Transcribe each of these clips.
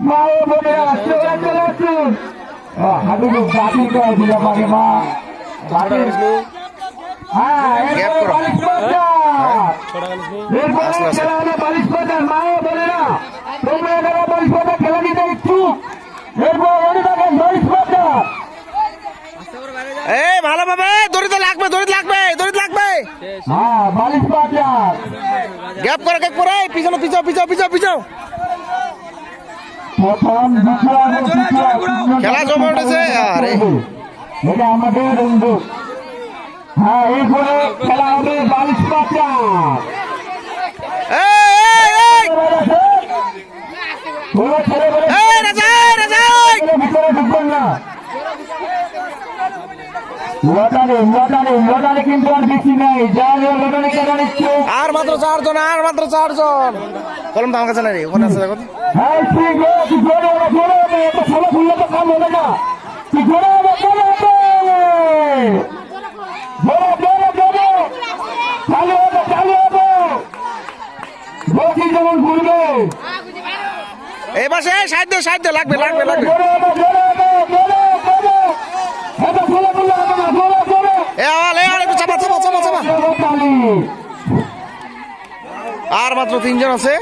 মা ও বোনেরা চলে চলে আসুন হাবিবু বাকি করে দিল মাকে মা হ্যাঁ গ্যাপ এরপরে করো। বালিশ বাজার এরপরে আসলে আসলে। খেলা হলো বালিশ বাজার মা ও বোনেরা তোমরা এখানে বালিশ বাজার খেলা দিতে ইচ্ছুক এরপর অনুদানের বালিশ বাজার এই ভালোভাবে দড়িতে লাগবে দড়িতে লাগবে দড়িতে লাগবে হ্যাঁ বালিশ গ্যাপ করে গ্যাপ করে এই পিছনে পিছাও পিছাও পিছাও পিছাও প্রথম দ্বিতীয় এবং তৃতীয় খেলা জমে উঠেছে, আরে। এটা আমাদের বন্ধু। হ্যাঁ এরপরে খেলা হবে এই এই এই! এই লটারি লটারি কিন্তু আর বেশি নাই। যা লটারি কেন নিচ্ছে? মাত্র চারজন আর মাত্র চারজন কলম তো আমার কাছে নাই ওখানে আছে দেখো হ্যাঁ জোরে হবে জোরে মাত্র তিনজন আছে।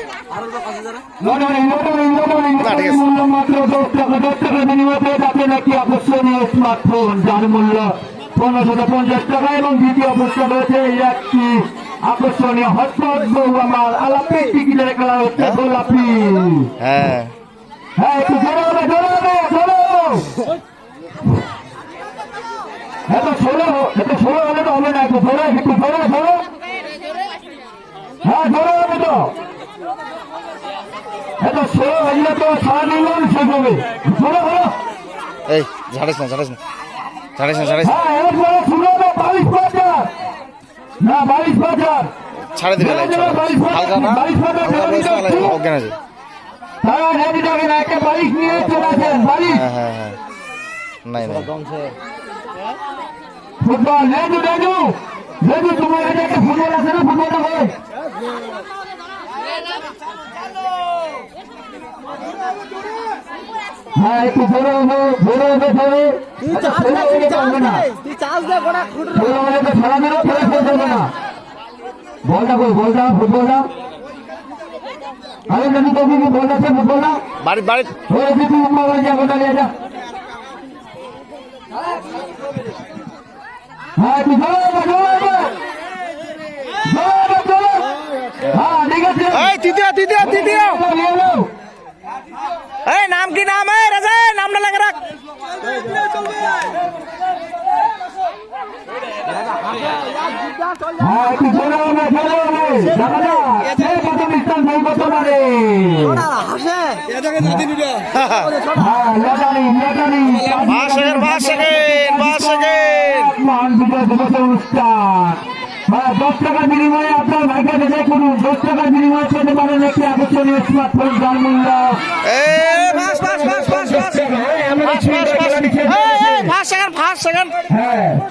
পঞ্চাশ টাকা এবং আলাপি হচ্ছে হ্যাঁ। হ্যাঁ একটু হবে ষোলো ষোলো হলে তো হবে না, একটু জোরে একটু জোরে হ্যাঁ জোরে হবে তো ষোলো হলে তো সারাদিন শেষ হবে জোরে হলো এই ঝাড়িস না ঝাড়িস না। ঝাড়িস না ঝাড়িস না। হ্যাঁ এরপরে হবে বালিশ বাজার। না বালিশ বাজার। ছাড়ে দিবে। হালকা না? হালকা না লাগে অজ্ঞান আছে। তারা রেডি থাকেন একটা বালিশ নিয়ে চলে আসেন বালিশ হ্যাঁ হ্যাঁ হ্যাঁ। নাই নাই। ফুটবল তোমার কাছে একটা ফুটবল আছে না ফুটবলটা হয়? হ্যাঁ একটু আচ্ছা, শেষ হবে না বলটা কই বলটা ফুটবলটা? আরে যদি তো কি বলটা আছে ফুটবলটা? বাড়ি বাড়ি। ওই যে মোবাইল যা বলটা নিয়ে যা। হ্যাঁ তুই জোরে হবে জোরে হবে জোরে হবে জোরে হ্যাঁ ঠিক আছে এই তৃতীয় তৃতীয় তৃতীয় এই নাম কি নাম? এই রাজা নামটা লাগে রাখ। অনুষ্ঠান। হ্যাঁ দশ টাকার বিনিময়ে আপনার পাঁচ সেকেন্ড হ্যাঁ ফার্স্ট সেকেন্ড থার্ড